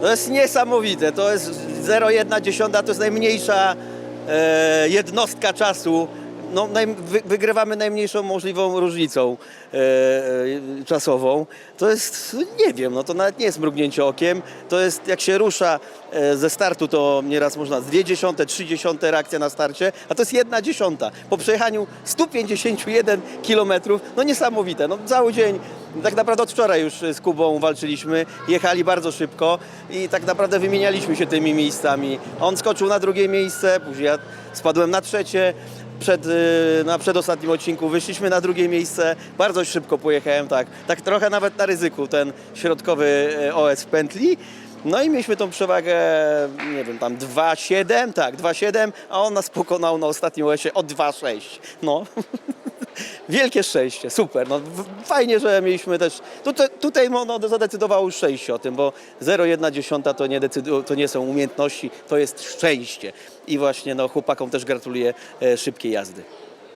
To jest niesamowite, to jest 0,1, to jest najmniejsza e, jednostka czasu. No, naj, wy, wygrywamy najmniejszą możliwą różnicą e, e, czasową. To jest, nie wiem, no to nawet nie jest mrugnięcie okiem. To jest, jak się rusza e, ze startu, to nieraz można dwie dziesiąte, trzy dziesiąte reakcja na starcie, a to jest jedna dziesiąta. Po przejechaniu 151 kilometrów, no niesamowite. No, cały dzień, tak naprawdę od wczoraj już z Kubą walczyliśmy, jechali bardzo szybko i tak naprawdę wymienialiśmy się tymi miejscami. On skoczył na drugie miejsce, później ja spadłem na trzecie. Przed, y, na przedostatnim odcinku wyszliśmy na drugie miejsce. Bardzo szybko pojechałem, tak, tak trochę nawet na ryzyku ten środkowy y, OS w pętli. No i mieliśmy tą przewagę, nie wiem, tam 2,7, tak, 2,7, a on nas pokonał na ostatnim OS-ie o 2,6. No. Wielkie szczęście, super. No, fajnie, że mieliśmy też. Tutaj, tutaj no, zadecydowało już szczęście o tym, bo 0,1 to nie, decydu, to nie są umiejętności, to jest szczęście. I właśnie no, chłopakom też gratuluję e, szybkiej jazdy.